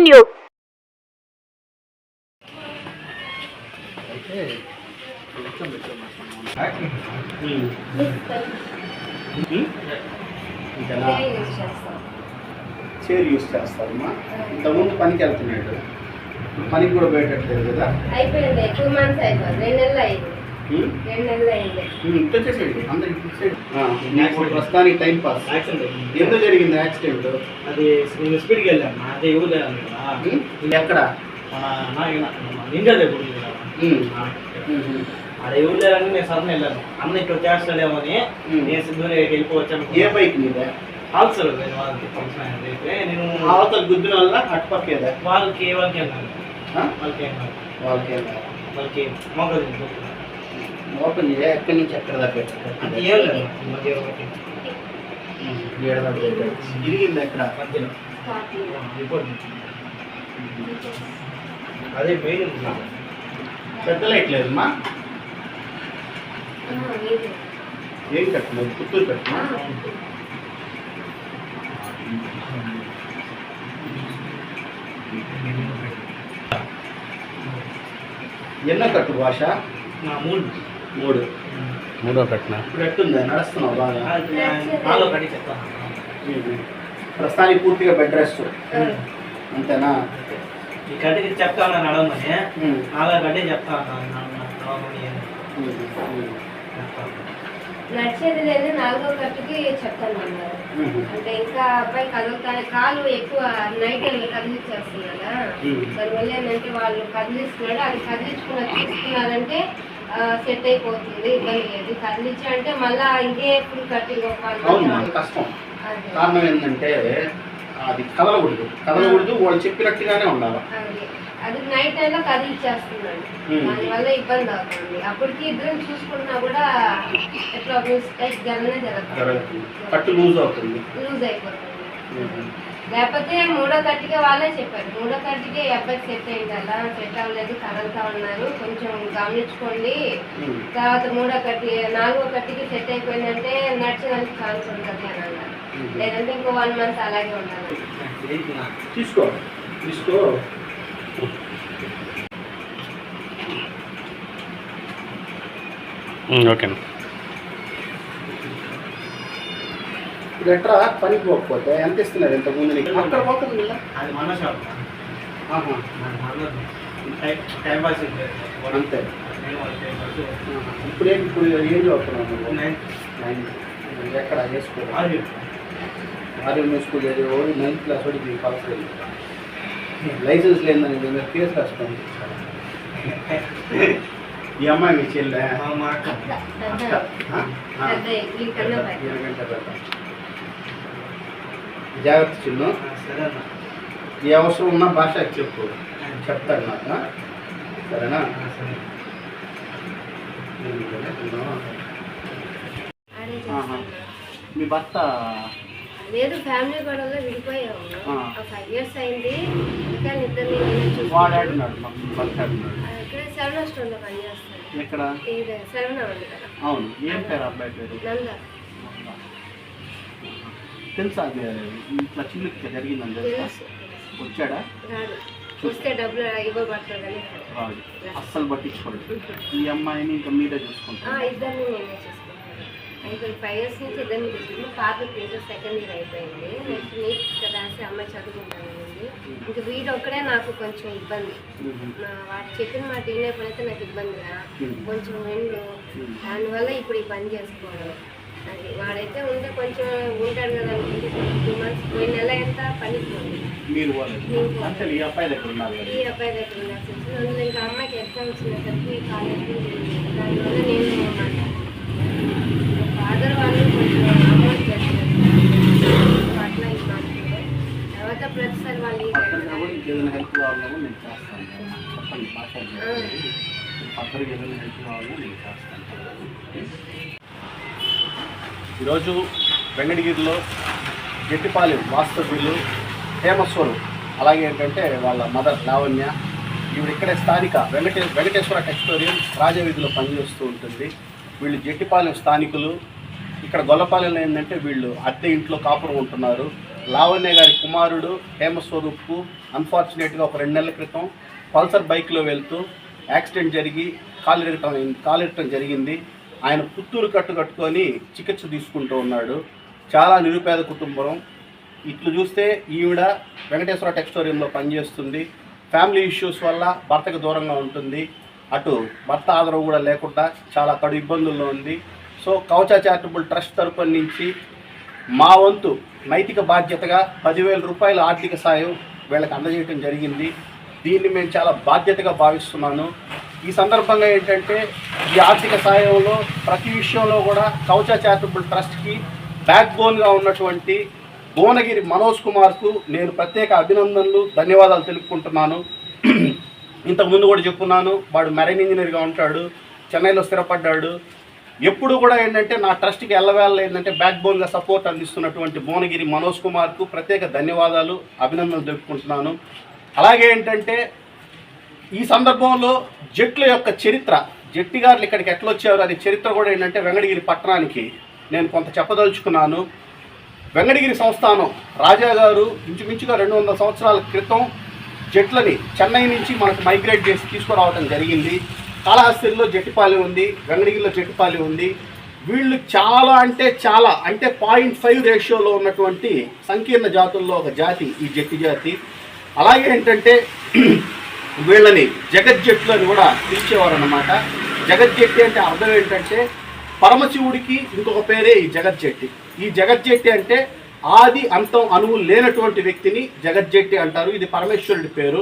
continue. ఇంతలా chair use చేస్తారమ్మా ఇంతకుముందు పనికి వెళ్తున్నాడు. పనికి కూడా పోయేటట్లేదు కదా. అయిపోయింది. టూ మంత్స్ అయిపోయింది. రెండు నెలలు అయింది. వచ్చేసేయండి అందరికి ప్రస్తుతానికి టైం పాస్ యాక్సిడెంట్. ఎందుకు జరిగింది యాక్సిడెంట్ అది నేను స్పీడ్కి వెళ్ళాను. అదే ఎవరు ఉమ్, ఇది ఎక్కడ? ఇండియా దగ్గర ఆడ ఎవరు లేరని నేను సడన్ వెళ్ళాను. అన్న ఇక్కడ చేస్తాడేమో అని ఉమ్. నేను సిద్ధూరి వెళ్ళిపోవచ్చాను ఏ బైక్ మీద? ఆల్సర్ నేను అవతల గుద్దిన వల్ల అటుపక్కేదా వాళ్ళకి వాళ్ళకి ఆ? వాళ్ళకి వాళ్ళకి వాళ్ళకి మొగ్గలు ఓపెన్ చేయ ఎక్కడి నుంచి ఎక్కడ దాకా అంటే ఏం లేదు మధ్య ఒకటి ఉమ్, ఏడ దాకా పెట్టాడు. ఇరిగింది ఎక్కడ మధ్యలో రిపోర్ట్ అదే మెయిన్ ఉంది పెద్ద లైట్ లేదమ్మా ఆ, ఇది. ఏం కట్టలేదు పుత్తూరు కట్టమా ఎన్నో కట్టు భాష నా మూడు మూడు. మూడో కట్టిన? ఇప్పుడు ఎట్టుందా నడుస్తున్నావు బాగా. నాలో కడి చెప్తాను ప్రస్తుతానికి పూర్తిగా బెడ్ రెస్ట్. అంతేనా? ఈ గడ్డికి చెప్తా ఉన్నాను నడవమని. ఉమ్, నాలో గడ్డి చెప్తా ఉన్నాను. నడిచేది లేదు నాలుగో కట్టుకి చెప్తాను అన్నారు. అంటే ఇంకా అబ్బాయి కదులుతానే కాలు ఎక్కువ నైట్ కదిలిచ్చేస్తున్నాడా ఉమ్. దానివల్ల ఏంటంటే వాళ్ళు కదిలిస్తున్నాడు అది కదిలించుకున్న తీసుకున్నారంటే సెట్ అయిపోతుంది ఇబ్బంది లేదు. కదిలించి అంటే మళ్ళా ఇంకే ఎప్పుడు కట్టి కష్టం. కారణం ఏంటంటే అది కదలకూడదు. కదలకూడదు వాళ్ళు చెప్పినట్టుగానే ఉండాలి. అది. నైట్ టైంలో కదిలిచ్చేస్తున్నాడు. దానివల్ల ఇబ్బంది అవుతుంది. అప్పటికి ఇద్దరం చూసుకున్నా కూడా ఎట్లా జరగనే జరుగుతుంది జరగదు. కట్టు లూజ్ అవుతుంది. లూజ్ అయిపోతుంది. లేకపోతే మూడో కట్టిగా వాళ్ళే చెప్పారు. మూడో కట్టికే ఈ అబ్బాయికి సెట్ అయింది అలా సెట్ అవ్వలేదు కదలుతా ఉన్నారు. కొంచెం గమనించుకోండి. తర్వాత మూడో కట్టి నాలుగో కట్టికి సెట్ అయిపోయిందంటే నడిచడానికి ఛాన్స్ ఉంటుంది అని అన్నారు. లేదంటే ఇంకో వన్ మంత్ అలాగే ఉండాలి? తీసుకో. తీసుకో. ఓకే ఇప్పుడు ఎట్రా? పనికి పోకపోతే ఎంత ఇస్తున్నారు ఇంత ముందు నీకు? అక్కడ పోతుంది. అది మన షాప్ టైం టైం పాస్ అంతే. ఇప్పుడు ఏం ఇప్పుడు ఏం చదువుతున్నావు. ఎక్కడ? ఏ స్కూల్? ఆరు ఆర్ఎంఏ స్కూల్ చదివేవాడు నైన్త్ క్లాస్ వాడికి మీకు పాస్ అయ్యింది లైసెన్స్ లేదని మీ మీద కేసు రాసుకోండి ఈ అమ్మాయి మీ చెల్లె మా అక్క అక్క. ఆ? ఆ. పెద్ద వీళ్ళకన్నా పెద్ద. ఈయనకంటే పెద్ద. జాగ్రత్త చిన్ను ఏ అవసరం ఉన్నా భాష చెప్పు. చెప్తాడు నాకు? సరేనా. మీ భర్త లేదు ఫ్యామిలీ గొడవలో విడిపోయాము. ఫైవ్ ఇయర్స్ అయింది. ఇంకా ఇద్దరిని ఇక్కడ సెవెన్ స్టోర్లో పనిచేస్తాను ఎక్కడ? ఇది సెవెన్ అవును. ఏం పేరు? అబ్బాయి పేరు? నంద. తెలుసా ఇట్లా చిల్లు జరిగిందని తెలుసా? వచ్చాడా? రాడు. రాడు. అస్సలు పట్టించుకోడు. ఈ అమ్మాయిని ఇంకా మీరే చూసుకుంటారు. అయిపోయి ఫైవ్ ఇయర్స్ నుంచి ఇద్దరిని తీసుకున్నాను పాప టీచర్ సెకండ్ ఇయర్ అయిపోయింది. నెక్స్ట్ నీట్ రాసి అమ్మాయి చదువుకుంటానండి ఇంకా వీడు ఒక్కడే నాకు కొంచెం ఇబ్బంది. నా వాడు చెప్పిన మాట వినేప్పుడైతే నాకు ఇబ్బందిగా కొంచెం వెండు. దానివల్ల ఇప్పుడు ఈ పని చేసుకోవడం అది వాడైతే ఉంటే కొంచెం ఉంటాడు కదా టూ మంత్స్ పోయిన నెల ఎంత పనికి పోయింది మీరు ఈ అబ్బాయి దగ్గర ఉన్నారు కదా. ఈ అబ్బాయి దగ్గర ఉండాల్సి వచ్చింది అందులో ఇంకా అమ్మాయికి ఎగ్జామ్స్ ఉన్నసరికి కాలేజ్కి దానివల్ల నేను ఫాదర్ వాళ్ళు కొంచెం అమౌంట్ చేస్తారు అట్లా ఈ మాట్లాడే తర్వాత ప్రతిసారి వాళ్ళు ఈ పక్కన కూడా ఇంకేదైనా హెల్ప్ కావాలన్నా నేను చేస్తాను. చెప్పండి ఏదైనా హెల్ప్ కావాలన్నా నేను చేస్తాను. ఈరోజు వెంకటగిరిలో జట్టిపాలెం వాస్తవ్యులు హేమస్వరు. అలాగే ఏంటంటే వాళ్ళ మదర్ లావణ్య ఈవిడ ఇక్కడే స్థానిక వెంకటే వెంకటేశ్వర టెక్స్టోరియం రాజవీధిలో పనిచేస్తూ ఉంటుంది. వీళ్ళు జట్టిపాలెం స్థానికులు. ఇక్కడ గొల్లపాలెంలో ఏంటంటే వీళ్ళు అద్దె ఇంట్లో కాపురం ఉంటున్నారు. లావణ్య గారి కుమారుడు హేమస్వరూప్కు అన్ఫార్చునేట్గా ఒక రెండు నెలల క్రితం పల్సర్ బైక్లో వెళ్తూ యాక్సిడెంట్ జరిగి కాలు ఇరగటం కాలు జరిగింది. ఆయన పుత్తూరు కట్టు కట్టుకొని చికిత్స తీసుకుంటూ ఉన్నాడు. చాలా నిరుపేద కుటుంబం. ఇట్లు చూస్తే ఈవిడ వెంకటేశ్వర టెక్స్టోరియంలో పనిచేస్తుంది. ఫ్యామిలీ ఇష్యూస్ వల్ల భర్తకు దూరంగా ఉంటుంది. అటు భర్త ఆదరవు కూడా లేకుండా చాలా కడు ఇబ్బందుల్లో ఉంది. సో కవచ చారిటబుల్ ట్రస్ట్ తరపున నుంచి మా వంతు నైతిక బాధ్యతగా పదివేల రూపాయల ఆర్థిక సాయం వీళ్ళకి అందజేయడం జరిగింది. దీన్ని మేము చాలా బాధ్యతగా భావిస్తున్నాను. ఈ సందర్భంగా ఏంటంటే ఈ ఆర్థిక సాయంలో ప్రతి విషయంలో కూడా కౌచ చారిటబుల్ ట్రస్ట్కి బ్యాక్ బోన్గా ఉన్నటువంటి భువనగిరి మనోజ్ కుమార్కు నేను ప్రత్యేక అభినందనలు ధన్యవాదాలు తెలుపుకుంటున్నాను. ఇంతకుముందు కూడా చెప్పున్నాను వాడు మెరైన్ ఇంజనీర్గా ఉంటాడు చెన్నైలో స్థిరపడ్డాడు. ఎప్పుడు కూడా ఏంటంటే నా ట్రస్ట్కి ఎల్లవేళ ఏంటంటే బ్యాక్ బోన్గా సపోర్ట్ అందిస్తున్నటువంటి భువనగిరి మనోజ్ కుమార్కు ప్రత్యేక ధన్యవాదాలు అభినందనలు తెలుపుకుంటున్నాను. అలాగే ఏంటంటే ఈ సందర్భంలో జట్ల యొక్క చరిత్ర జట్టి గారులు ఇక్కడికి ఎట్లా వచ్చారు అది చరిత్ర కూడా ఏంటంటే వెంకటగిరి పట్టణానికి నేను కొంత చెప్పదలుచుకున్నాను. వెంకటగిరి సంస్థానం రాజా గారు ఇంచుమించుగా రెండు వందల సంవత్సరాల క్రితం జట్లని చెన్నై నుంచి మనకు మైగ్రేట్ చేసి తీసుకురావడం జరిగింది. కాళహస్తిలో జట్టిపాలెం ఉంది వెంకటగిరిలో జట్టిపాలెం ఉంది. వీళ్ళు చాలా అంటే చాలా అంటే పాయింట్ ఫైవ్ రేషియోలో ఉన్నటువంటి సంకీర్ణ జాతుల్లో ఒక జాతి ఈ జట్టి జాతి. అలాగే ఏంటంటే వీళ్ళని జగజ్జట్లు అని కూడా పిలిచేవారు అనమాట జగజ్జట్టి అంటే అర్థం ఏంటంటే పరమశివుడికి ఇంకొక పేరే ఈ జగజ్జట్టి ఈ జగజ్జట్టి అంటే ఆది అంతం అణువు లేనటువంటి వ్యక్తిని జగజ్జట్టి అంటారు. ఇది పరమేశ్వరుడి పేరు.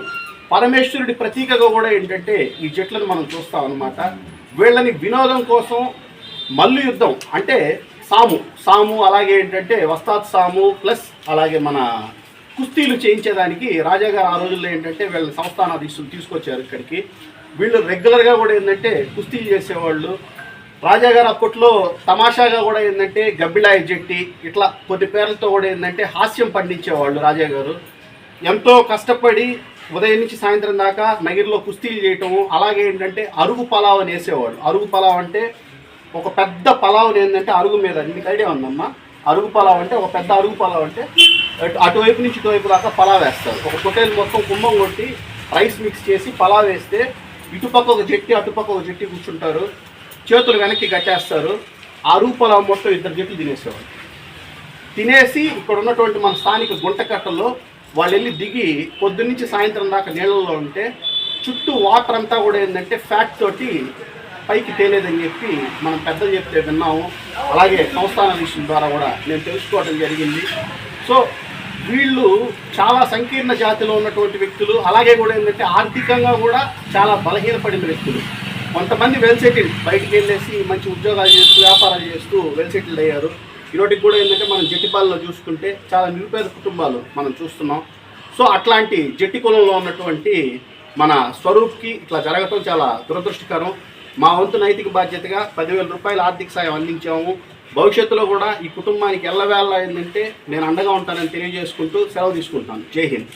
పరమేశ్వరుడి ప్రతీకగా కూడా ఏంటంటే ఈ జట్లను మనం చూస్తాం అనమాట వీళ్ళని వినోదం కోసం మల్లు యుద్ధం అంటే సాము. సాము అలాగే ఏంటంటే వస్తాద్ సాము ప్లస్ అలాగే మన కుస్తీలు చేయించేదానికి రాజా గారు ఆ రోజుల్లో ఏంటంటే వీళ్ళ సంస్థానాధీశులు తీసుకొచ్చారు ఇక్కడికి. వీళ్ళు రెగ్యులర్గా కూడా ఏంటంటే కుస్తీలు చేసేవాళ్ళు. రాజా గారు అప్పట్లో తమాషాగా కూడా ఏంటంటే గబ్బిలాయ జట్టి ఇట్లా కొద్ది పేర్లతో కూడా ఏంటంటే హాస్యం పండించేవాళ్ళు రాజా గారు. ఎంతో కష్టపడి ఉదయం నుంచి సాయంత్రం దాకా నగిరిలో కుస్తీలు చేయటము అలాగే ఏంటంటే అరుగు పలావ్ అని వేసేవాళ్ళు. అరుగు పలావ్ అంటే ఒక పెద్ద పలావ్ ఏంటంటే అరుగు మీద మీకు ఐడియా ఉందమ్మా? అరుగు పలావ్ అంటే ఒక పెద్ద అరుగు పలావ్ అంటే అటువైపు నుంచి ఇటువైపు దాకా పలా వేస్తారు. ఒక పొటేల్ మొత్తం కుంభం కొట్టి రైస్ మిక్స్ చేసి పలావ్ వేస్తే ఇటుపక్క ఒక జట్టి అటుపక్క ఒక జట్టి కూర్చుంటారు. చేతులు వెనక్కి కట్టేస్తారు. ఆ రూపాల మొత్తం ఇద్దరు జట్లు తినేసేవారు తినేసి ఇక్కడ ఉన్నటువంటి మన స్థానిక గుంటకట్టలో వాళ్ళు వెళ్ళి దిగి పొద్దున్నుంచి సాయంత్రం దాకా నీళ్ళలో ఉంటే చుట్టూ వాటర్ అంతా కూడా ఏంటంటే ఫ్యాట్ తోటి పైకి తేలేదని చెప్పి మనం పెద్దలు చెప్తే విన్నాము. అలాగే సంస్థాన విషయం ద్వారా కూడా నేను తెలుసుకోవడం జరిగింది. సో వీళ్ళు చాలా సంకీర్ణ జాతిలో ఉన్నటువంటి వ్యక్తులు. అలాగే కూడా ఏంటంటే ఆర్థికంగా కూడా చాలా బలహీనపడిన వ్యక్తులు. కొంతమంది వెల్ సెటిల్డ్ బయటికి వెళ్ళేసి మంచి ఉద్యోగాలు చేస్తూ వ్యాపారాలు చేస్తూ వెల్ సెటిల్డ్ అయ్యారు. ఈరోటికి కూడా ఏంటంటే మనం జట్టిపాలలో చూసుకుంటే చాలా నిరుపేద కుటుంబాలు మనం చూస్తున్నాం. సో అట్లాంటి జట్టి కులంలో ఉన్నటువంటి మన స్వరూప్కి ఇట్లా జరగటం చాలా దురదృష్టకరం. మా వంతు నైతిక బాధ్యతగా పదివేల రూపాయల ఆర్థిక సాయం అందించాము. భవిష్యత్తులో కూడా ఈ కుటుంబానికి ఎల్లవేళ ఏంటంటే నేను అండగా ఉంటానని తెలియజేసుకుంటూ సెలవు తీసుకుంటాను జై హింద్.